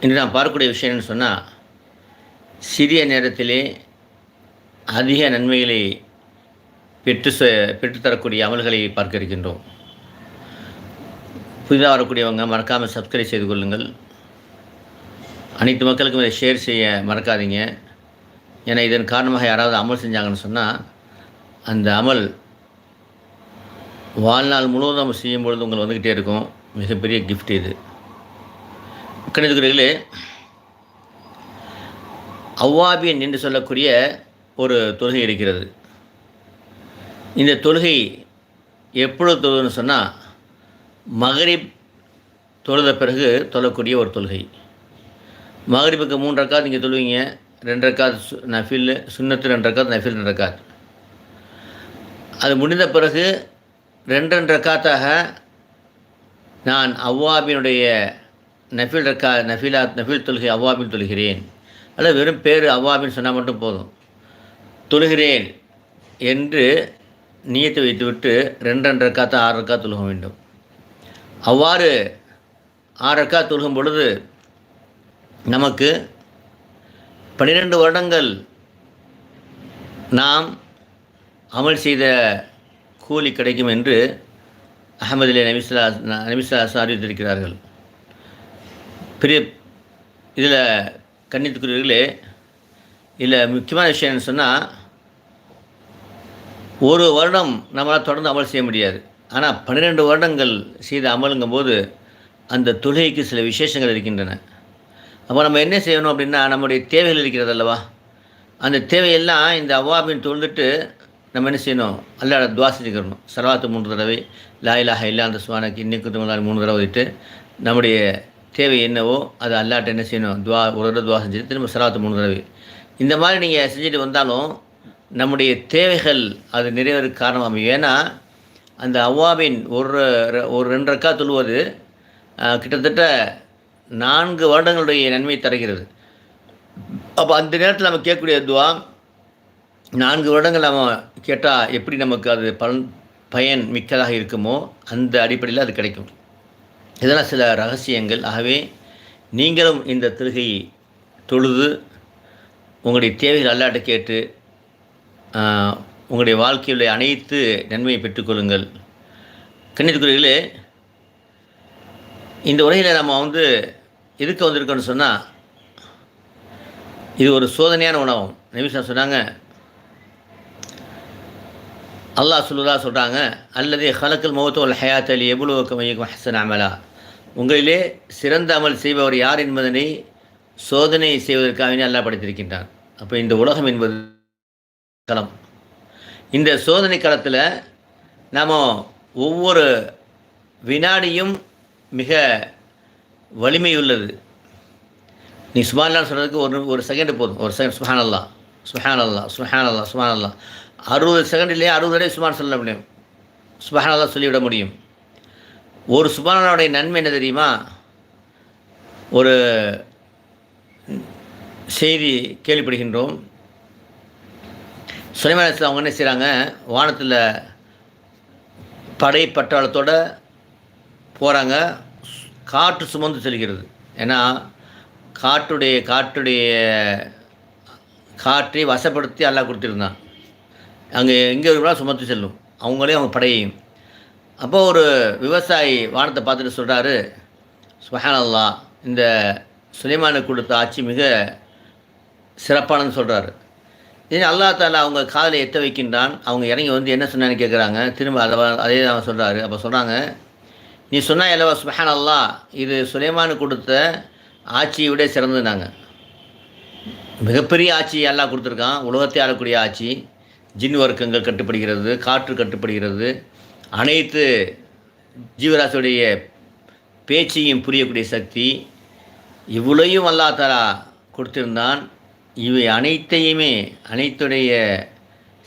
இன்று நாம் பார்க்கக்கூடிய விஷயம் என்னன்னு சொன்னால் சிறிய நேரத்திலே அதிக நன்மைகளை பெற்று பெற்றுத்தரக்கூடிய அமல்களை பார்க்க இருக்கின்றோம். புதிதாக வரக்கூடியவங்க மறக்காமல் சப்ஸ்கிரைப் செய்து கொள்ளுங்கள். அனைத்து மக்களுக்கும் இதை ஷேர் செய்ய மறக்காதீங்க. ஏன்னா இதன் காரணமாக யாராவது அமல் செஞ்சாங்கன்னு சொன்னால் அந்த அமல் வாழ்நாள் முழுவதும் செய்யும் பொழுது உங்களுக்கு வந்துக்கிட்டே இருக்கும். மிகப்பெரிய கிஃப்ட் இது. கணிதக்குறிகளே அவ்வாபியன் என்று சொல்லக்கூடிய ஒரு தொழுகை இருக்கிறது. இந்த தொழுகை எப்பொழுது தொழுதுன்னு சொன்னால் மகரிப் தொழுத பிறகு தொழக்கூடிய ஒரு தொழுகை. மகரிப்புக்கு மூன்று ரக்காத் நீங்கள் தொழுவீங்க ரெண்டு ரக்காத் நஃபில் சுண்ணத்து ரெண்டு ரக்காத் நஃபில் ரெண்டு ரக்காத். அது முடிந்த பிறகு ரெண்டு ரெண்டு ரக்காத்தாக நான் அவ்வாபினுடைய நஃபில் ரக்கா நஃபிலா நஃபில் தொழுகை அவ்வாபில் தொழுகிறேன். அல்லது வெறும் பேர் அவ்வாபின்னு சொன்னால் மட்டும் போதும். தொழுகிறேன் என்று நியத்தை வைத்துவிட்டு ரெண்டு ரெண்டு ரக்காத்த ஆறு ரக்கா தொழுக வேண்டும். அவ்வாறு ஆறு ரக்கா தொழுகும் பொழுது நமக்கு பன்னிரெண்டு வருடங்கள் நாம் அமல் செய்த கூலி கிடைக்கும் என்று அகமதுலே நபிஸ்லா நபிஸ்லா அறிவித்திருக்கிறார்கள். பெரிய இதில் கண்ணியத்துக்குரியவர்களே இதில் முக்கியமான விஷயம் என்ன சொன்னால் ஒரு வருடம் நம்மளால் தொடர்ந்து அமல் செய்ய முடியாது. ஆனால் பன்னிரெண்டு வருடங்கள் செய்த அமலுங்கும் போது அந்த தொழுகைக்கு சில விசேஷங்கள் இருக்கின்றன. அப்போ நம்ம என்ன செய்யணும் அப்படின்னா நம்முடைய தேவைகள் இருக்கிறது அல்லவா? அந்த தேவையெல்லாம் இந்த அவ்வாபின் தொழுந்துட்டு நம்ம என்ன செய்யணும்? அல்லாட துவா செஞ்சுக்கிறணும். சரவாத்து மூன்று தடவை லாயிலாக இலாஹ இல்லா அந்த சுவானக்கு இன்னைக்கு துமலால் மூணு தடவை வந்துட்டு நம்முடைய தேவை என்னவோ அது அல்லாட்ட என்ன செய்யணும்? துவா ஒரு தடவை துவா செஞ்சுட்டு திரும்ப சரவாத்து மூணு தடவை. இந்த மாதிரி நீங்கள் செஞ்சுட்டு வந்தாலும் நம்முடைய தேவைகள் அது நிறைவேறக்கு காரணம் அமையும் ஏன்னா அந்த அவ்வாவின் ஒரு ஒரு ரெண்டு ரக்கா தொழுவது கிட்டத்தட்ட நான்கு வருடங்களுடைய நன்மை தருகிறது. அப்போ அந்த நேரத்தில் நம்ம கேட்கக்கூடிய துவா நான்கு வருடங்கள் நம்ம கேட்டால் எப்படி நமக்கு அது பலன் பயன் மிக்கதாக இருக்குமோ அந்த அடிப்படையில் அது கிடைக்கும். இதெல்லாம் சில ரகசியங்கள். ஆகவே நீங்களும் இந்த திருகையை தொழுது உங்களுடைய தேவைகள் அல்லாட்ட கேட்டு உங்களுடைய வாழ்க்கையுடைய அனைத்து நன்மையை பெற்றுக்கொள்ளுங்கள் கண்ணியத்துக்குரியர்களே இந்த உரையில் நம்ம வந்து எதுக்கு வந்திருக்கோன்னு சொன்னால் இது ஒரு சோதனையான உணவம் நிமிஷம் சொன்னாங்க அல்லாஹ் சொல்லுதா சொல்கிறாங்க அல்லது ஹலக்கல் மௌத்து அல் ஹயாத் அலி எபுலுவக்க மையக்கும் ஹசன் அமலா. உங்களிலே சிறந்த அமல் செய்பவர் யார் என்பதனை சோதனை செய்வதற்காகவே அல்லா படைத்திருக்கின்றான். அப்போ இந்த உலகம் என்பது களம். இந்த சோதனை களத்தில் நாம் ஒவ்வொரு வினாடியும் மிக வலிமை உள்ளது நீ சுமான்லாம் சொல்கிறதுக்கு ஒரு ஒரு செகண்டு போதும். ஒரு செகண்ட் சுஹான் அல்லா சுஹான் அல்லா சுஹான் அல்லா சுஹான் அல்லா அறுபது செகண்ட்லேயே அறுபது தடவை சுமான் சொல்ல முடியும் சுபஹான் அல்லா சொல்லிவிட முடியும். ஒரு சுபானாவுடைய நன்மை என்ன தெரியுமா? ஒரு செய்தி கேள்விப்படுகின்றோம். சுலைமான் அவங்க என்ன செய்கிறாங்க வானத்தில் படை பட்டாளத்தோட போகிறாங்க காற்று சுமந்து செல்கிறது. ஏன்னா காற்றுடைய காற்றுடைய காற்றை வசப்படுத்தி அல்லாஹ் கொடுத்துருந்தான். அங்கே எங்கே இருக்கிறா சுமத்து செல்லும். அவங்களே அவங்க படையையும். அப்போ ஒரு விவசாயி வானத்தை பார்த்துட்டு சொல்கிறாரு சுஹானல்லா அல்லாஹ் இந்த சுலைமானுக்கு கொடுத்த ஆட்சி மிக சிறப்பானதுன்னு சொல்கிறாரு இது அல்லா தாலா அவங்க காதில் எத்த வைக்கின்றான். அவங்க இறங்கி வந்து என்ன சொன்னான்னு கேட்குறாங்க திரும்ப அதை அதே தான் சொல்கிறாரு அப்போ சொல்கிறாங்க நீ சொன்ன எல்லவா சுபஹான் இது சுலைமானுக்கு கொடுத்த ஆட்சியை விட சிறந்ததுனாங்க மிகப்பெரிய ஆட்சி எல்லாம் கொடுத்துருக்கான். உலகத்தை ஆளக்கூடிய ஆட்சி. ஜின் வர்க்கங்கள் கட்டுப்படுகிறது காற்று கட்டுப்படுகிறது. அனைத்து ஜீவராசியுடைய பேச்சையும் புரியக்கூடிய சக்தி இவ்வளையும் அல்லாத்தாரா கொடுத்திருந்தான். இவை அனைத்தையுமே அனைத்துடைய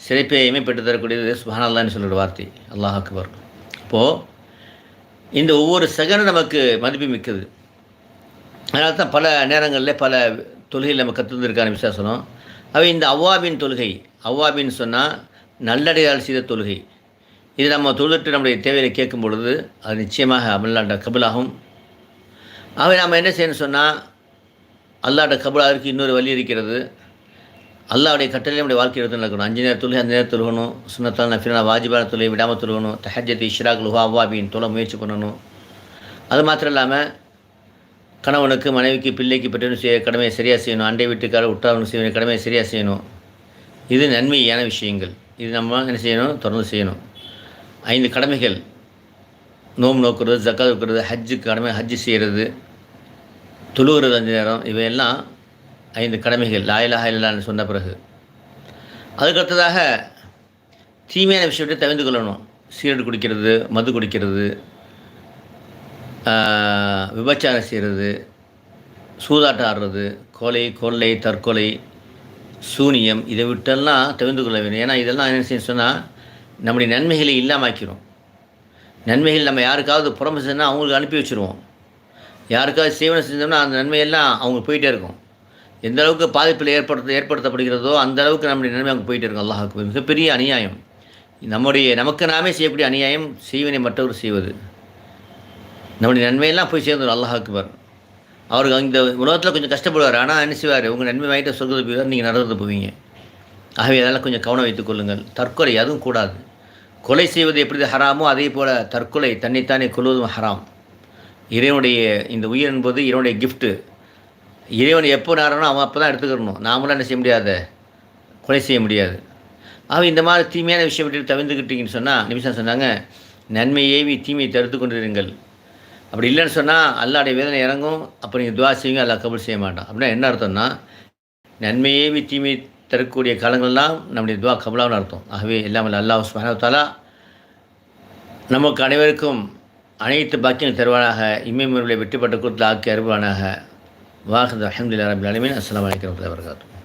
சிறப்பையுமே பெற்று தரக்கூடியது சுபானல்லான்னு சொல்கிற வார்த்தை. அல்லாஹ் அக்பர். இப்போது இந்த ஒவ்வொரு செகண்டும் நமக்கு மதிப்பு மிக்கது. அதனால தான் பல நேரங்களில் பல தொழுகையில் நம்ம கற்றுருக்கான விசேஷம் அவை இந்த அவ்வாபின் தொழுகை அவ்வாபின்னு சொன்னால் நல்லடையால் செய்த தொழுகை. இது நம்ம தொழுதுட்டு நம்முடைய தேவையை கேட்கும் பொழுது அது நிச்சயமாக அமல்லாண்ட கபிலாகும். அவை நாம் என்ன செய்யணும்னு சொன்னால் அல்லாட கபிலாவிற்கு இன்னொரு வழி இருக்கிறது. அல்லாவுடைய கட்டளை நம்முடைய வாழ்க்கை எடுத்து நடக்கணும். அஞ்சு நேரம் தொழுகை அஞ்சு நேரம் தொழுகணும். சுண்ணத்தால் நஃபினா வாஜிபான தொழிலை விடாமல் தொழுகணும். தஹஜத் இஷ்ராக் லுஹா அவ்வாபின் தொலை முயற்சி பண்ணணும். அது மாத்திரம் இல்லாமல் கணவனுக்கு மனைவிக்கு பிள்ளைக்கு பெற்றவன் செய்ய கடமையை சரியாக செய்யணும். அண்டை வீட்டுக்கார உற்றாரணும் செய்ய கடமையை சரியாக செய்யணும். இது நன்மையான விஷயங்கள். இது நம்ம என்ன செய்யணும்? தொடர்ந்து செய்யணும். ஐந்து கடமைகள். நோம்பு நோக்கிறது ஜக்காத் இருக்கிறது ஹஜ்ஜுக்கு கடமை ஹஜ்ஜு செய்கிறது தொழுகிறது அஞ்சு நேரம் இவையெல்லாம் ஐந்து கடமைகள். லாயிலாக இல்லான்னு சொன்ன பிறகு. அதுக்கடுத்ததாக தீமையான விஷயத்தை தவிர்த்து கொள்ளணும். சீரடு குடிக்கிறது மது குடிக்கிறது விபச்சாரம் செய்கிறது சூதாட்டம் ஆடுறது கொலை கொள்ளை தற்கொலை சூனியம் இதை விட்டெல்லாம் தவிர்த்து கொள்ள வேண்டும். ஏன்னா இதெல்லாம் என்ன செய்ய சொன்னால் நம்முடைய நன்மைகளை இல்லாமாக்கிறோம் நன்மைகள் நம்ம யாருக்காவது புறம்பு செஞ்சால் அவங்களுக்கு அனுப்பி வச்சுருவோம். யாருக்காவது சேவனை செஞ்சோம்னா அந்த நன்மையெல்லாம் அவங்க போயிட்டே இருக்கும். எந்த அளவுக்கு பாதிப்பில் ஏற்படுத்த ஏற்படுத்தப்படுகிறதோ அந்த அளவுக்கு நம்முடைய நன்மை அவங்க போயிட்டே இருக்கும். அல்லாஹுக்கு மிகப்பெரிய அநியாயம். நம்முடைய நமக்கு நாமே செய்யக்கூடிய அநியாயம் செய்வனை மற்றவர் செய்வது. நம்முடைய நன்மையெல்லாம் போய் சேர்ந்துடும் அல்லாஹ் அக்பர். அவருக்கு இந்த உலகத்தில் கொஞ்சம் கஷ்டப்படுவார். ஆனால் என்ன செய்வார்? உங்கள் நன்மை வாங்கிட்டு சொல்கிறது போய் நீங்கள் நடந்து போவீங்க. ஆகவே அதெல்லாம் கொஞ்சம் கவனம் வைத்துக் கொள்ளுங்கள். தற்கொலை அதுவும் கூடாது. கொலை செய்வது எப்படி ஹராமோ அதே போல் தற்கொலை தன்னைத்தானே கொள்வதும் ஹராம். இறைவனுடைய இந்த உயிர் என்பது இறைவனுடைய கிஃப்ட்டு இறைவன் எப்போ நேரம்னோ அவன் அப்போ தான் எடுத்துக்கிறணும். நாமளாம் என்ன செய்ய முடியாத? கொலை செய்ய முடியாது. அவன் இந்த மாதிரி தீமையான விஷயம் விட்டு தவிர்த்துக்கிட்டீங்கன்னு சொன்னால் நிமிஷம் சொன்னாங்க நன்மை ஏவி தீமையை தடுத்து கொண்டிருங்கள். அப்படி இல்லைன்னு சொன்னால் அல்லாடைய வேதனை இறங்கும். அப்போ நீங்கள் துவா செய்வீங்க அல்லா கபூல் செய்ய மாட்டான். அப்படின்னா என்ன அர்த்தம்னா நன்மையேவி தீமை தரக்கூடிய காலங்கள்லாம் நம்முடைய துவா கபலான்னு அர்த்தம். ஆகவே இல்லாமல் அல்லாஹ் சுபஹானஹு நமக்கு அனைவருக்கும் அனைத்து பாக்கியம் தருவானாக இம்மைமுறையில் வெற்றிப்பட்ட கொடுத்து ஆக்கி அருவானாக வாஹத் அஹமதுல்லா ரபில் அலமின் அஸ்லாம் வலைக்கம் வரகாத்து